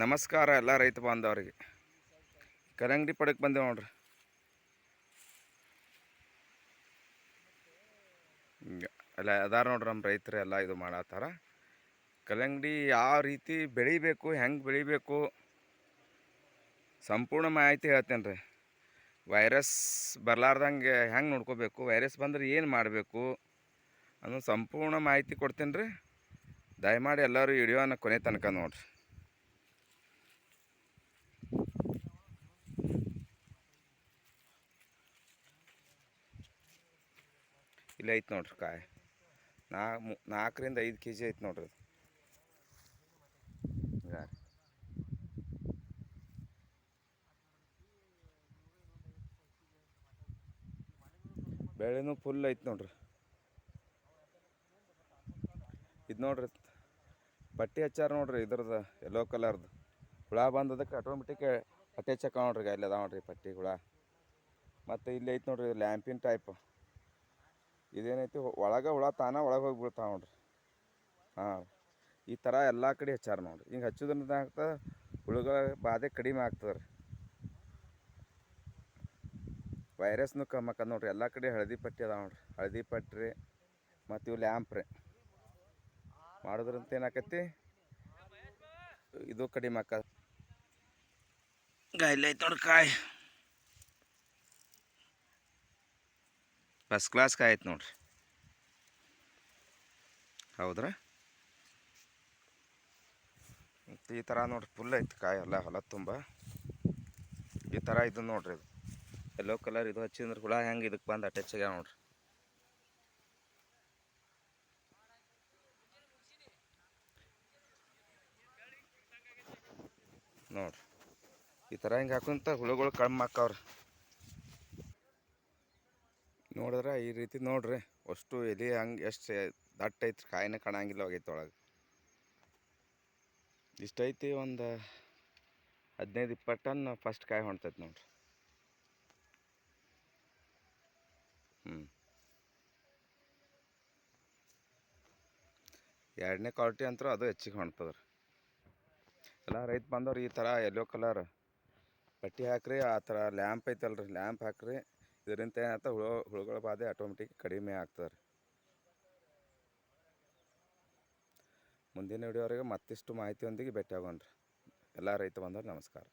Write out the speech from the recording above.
ನಮಸ್ಕಾರ ಎಲ್ಲ ರೈತ ಬಾಂಧವರಿಗೆ. ಕಲ್ಲಂಗಡಿ ಪಡಕ್ಕೆ ಬಂದೇವು ನೋಡ್ರಿ. ಎಲ್ಲ ಅದಾರ ನೋಡ್ರಿ ನಮ್ಮ ರೈತರು ಎಲ್ಲ ಇದು ಮಾಡತ್ತಾರ. ಕಲ್ಲಂಗಡಿ ಯಾವ ರೀತಿ ಬೆಳಿಬೇಕು, ಹೆಂಗೆ ಬೆಳಿಬೇಕು? ಸಂಪೂರ್ಣ ಮಾಹಿತಿ ಹೇಳ್ತೇನೆ ರೀ. ವೈರಸ್ ಬರಲಾರ್ದಂಗೆ ಹೆಂಗೆ ನೋಡ್ಕೋಬೇಕು, ವೈರಸ್ ಬಂದ್ರೆ ಏನು ಮಾಡಬೇಕು ಅನ್ನೋ ಸಂಪೂರ್ಣ ಮಾಹಿತಿ ಕೊಡ್ತೇನೆ ರೀ. ದಯಮಾಡಿ ಎಲ್ಲರೂ ವಿಡಿಯೋನ ಕೊನೆ ತನಕ ನೋಡ್ರಿ. ಇಲ್ಲಿ ಐತೆ ನೋಡ್ರಿ ಕಾಯಿ. ನಾ ನಾಲ್ಕರಿಂದ ಐದು ಕೆ ಜಿ ಐತೆ ನೋಡ್ರಿ ಅದು. ಬೆಳೆನೂ ಫುಲ್ ಐತೆ ನೋಡ್ರಿ. ಇದು ನೋಡ್ರಿ, ಪಟ್ಟಿ ಹಚ್ಚಾರ ನೋಡ್ರಿ ಇದ್ರದ್ದು ಎಲ್ಲೋ ಕಲರ್ದು ಹುಳ ಬಂದದಕ್ಕೆ ಆಟೋಮೆಟಿಕ್ ಅಟ್ಯಾಚ್ ಹಾಕ ನೋಡ್ರಿ ಇಲ್ಲಿ ಅದಾವ ನೋಡ್ರಿ ಪಟ್ಟಿ ಹುಳ. ಮತ್ತು ಇಲ್ಲಿ ಐತೆ ನೋಡ್ರಿ ಲ್ಯಾಂಪಿನ ಟೈಪ್ ಇದೇನೈತಿ ಒಳಗೆ ಹುಳ ತಾನ ಒಳಗೆ ಹೋಗಿ ಬೀಳ್ತಾವೆ ನೋಡ್ರಿ. ಹಾಂ, ಈ ಥರ ಎಲ್ಲ ಕಡೆ ಹಚ್ಚಾರ ನೋಡ್ರಿ. ಹಿಂಗೆ ಹಚ್ಚೋದ್ರಿಂದ ಆಗ್ತದೆ ಹುಳುಗಳ ಬಾಧೆ ಕಡಿಮೆ ಆಗ್ತದೆ ರೀ ವೈರಸ್ನು ಕಮ್ಮಿ ಆಗ್ತದೆ ನೋಡ್ರಿ. ಎಲ್ಲ ಕಡೆ ಹಳದಿ ಪಟ್ಟಿ ಅದಾವೆ ನೋಡ್ರಿ. ಹಳದಿ ಪಟ್ಟಿ ಮತ್ತು ಇವು ಲ್ಯಾಂಪ್ ರೀ. ಮಾಡೋದ್ರಂತ ಏನಾಕತಿ ಇದು ಕಡಿಮೆ ಆಕ ಗಾಯ್ಲೆ ಐತೆ ನೋಡ್ರಿ ಕಾಯಿ. ಫಸ್ಟ್ ಕ್ಲಾಸ್ ಕಾಯ್ತು ನೋಡ್ರಿ. ಹೌದ್ರಾ? ಮತ್ತು ಈ ಥರ ನೋಡ್ರಿ ಫುಲ್ ಐತೆ ಕಾಯಿ ಎಲ್ಲ, ಹೊಲ ತುಂಬ. ಈ ಥರ ಇದು ನೋಡ್ರಿ ಇದು. ಎಲ್ಲೋ ಕಲರ್ ಇದು ಹಚ್ಚಿದ್ರೆ ಹುಳ ಹೆಂಗೆ ಇದಕ್ಕೆ ಬಂದು ಅಟ್ಯಾಚ್ ಆಗ್ಯಾವ ನೋಡ್ರಿ. ನೋಡ್ರಿ. ಈ ಥರ ಹಿಂಗೆ ಹಾಕೊಂತ ಹುಳುಗಳು ಕಮ್ಮಿ ಆಕ್ಕವ್ರಿ ನೋಡಿದ್ರೆ ಈ ರೀತಿ ನೋಡ್ರಿ. ಅಷ್ಟು ಎಲೆ ಹಂಗೆ ಎಷ್ಟು ದಟ್ಟ ಐತೆ ಕಾಯಿನೇ ಕಾಣಂಗಿಲ್ಲ ಹೋಗೈತೆ ಒಳಗೆ. ಇಷ್ಟೈತಿ ಒಂದು ಹದಿನೈದು, ಇಪ್ಪತ್ತು ಟನ್ ಫಸ್ಟ್ ಕಾಯಿ ಹೊಣ್ತೈತೆ ನೋಡ್ರಿ. ಹ್ಞೂ ಎರಡನೇ ಕ್ವಾಲಿಟಿ ಅಂತೂ ಅದು ಹೆಚ್ಚಿಗೆ ಹೊಣ್ತದ್ರಿ ಎಲ್ಲ ರೈತ ಬಂದವ್ರು ಈ ಥರ ಯೆಲ್ಲೋ ಕಲರ್ ಪಟ್ಟಿ ಹಾಕ್ರಿ, ಆ ಥರ ಲ್ಯಾಂಪ್ ಐತಲ್ರಿ ಲ್ಯಾಂಪ್ ಹಾಕ್ರಿ. ಇದರಿಂದ ಏನಾಗ್ತದೆ ಹುಳು, ಹುಳುಗಳ ಬಾಧೆ ಆಟೋಮೆಟಿಕ್ ಕಡಿಮೆ ಆಗ್ತದೆ ರೀ. ಮುಂದಿನ ವಿಡಿಯೋವರೆಗೆ ಮತ್ತಿಷ್ಟು ಮಾಹಿತಿಯೊಂದಿಗೆ ಭೇಟಿಯಾಗೋಣ ರೀ. ಎಲ್ಲ ರೈತ ಬಂದವ್ರು ನಮಸ್ಕಾರ.